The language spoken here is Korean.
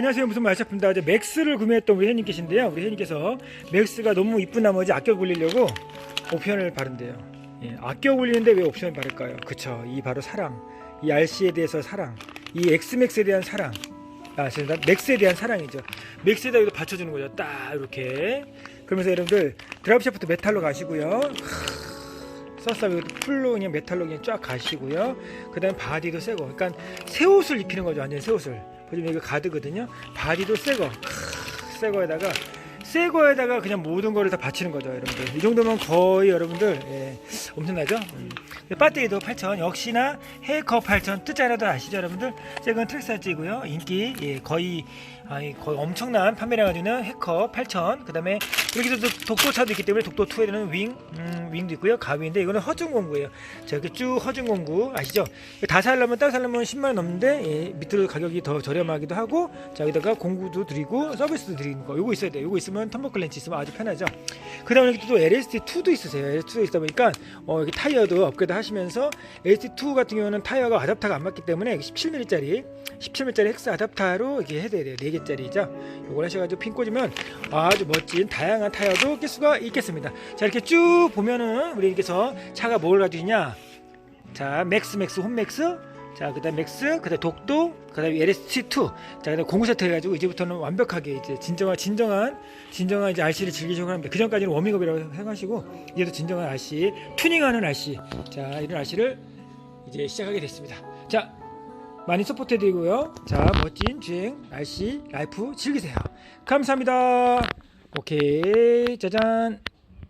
안녕하세요. 무슨 말샵입니다 이제 맥스를 구매했던 우리 혜님 계신데요. 우리 혜님께서 맥스가 너무 이쁜 나머지 아껴 굴리려고 옵션을 바른대요. 예, 아껴 굴리는데 왜 옵션을 바를까요? 그쵸. 이 바로 사랑. 이 RC에 대해서 사랑. 이 엑스맥스에 대한 사랑. 아 죄송합니다. 맥스에 대한 사랑이죠. 맥스에다 이거 받쳐주는 거죠. 딱 이렇게. 그러면서 여러분들 드라이브 샤프트 메탈로 가시고요. 서스하고 풀로 그냥 메탈로 그냥 쫙 가시고요. 그 다음에 바디도 새거. 그러니까 새 옷을 입히는 거죠. 완전 새 옷을. 보시면 이거 가드거든요. 바디도 새거. 새 거에다가 새 거에다가 그냥 모든 거를 다 받치는 거죠, 여러분들. 이 정도면 거의 여러분들 예, 엄청나죠? 음. 배터리도 8000 역시나 헤이커 8000 뜻자라도 아시죠, 여러분들? 최근 트랙사지고요. 인기 예, 거의 아니, 거의 엄청난 판매량 가지고는 해커 8000 그 다음에 여기도 또 독도차도 있기 때문에 독도 2에는 윙 음, 윙도 있고요 가위인데 이거는 허준 공구예요 자 이렇게 쭉 허준 공구 아시죠 다 살려면 따로 살려면 10만 원 넘는데 예, 밑으로 가격이 더 저렴하기도 하고 자 여기다가 공구도 드리고 서비스도 드리는 거 요거 있어야 돼요 요거 있으면 텀버 클 렌치 있으면 아주 편하죠. 그 다음에 여기 또 LST2도 있으세요. LST2 있다 보니까 어, 여기 타이어도 업그레이드 하시면서 LST2 같은 경우는 타이어가 아답타가 안 맞기 때문에 17mm짜리 17mm짜리 헥스 아답타로 이렇게 해야 돼요. 4개짜리죠. 요걸 하셔가지고 핀 꽂으면 아주 멋진 다양한 타이어도 낄 수가 있겠습니다. 자 이렇게 쭉 보면은 우리께서 차가 뭘 가지고 있냐? 자 맥스 맥스 홈맥스 자 그다음 맥스 그다음 독도 그다음 LST2. 자 그다음 공구 세트 해가지고 이제부터는 완벽하게 이제 진정한 진정한 진정한 이제 RC를 즐기시고 합니다. 그 전까지는 워밍업이라고 해가지고 이제도 진정한 RC 튜닝하는 RC 자 이런 RC를 이제 시작하게 됐습니다. 자 많이 서포트해드리고요. 자 멋진 주행 RC 라이프 즐기세요. 감사합니다. 오케이 짜잔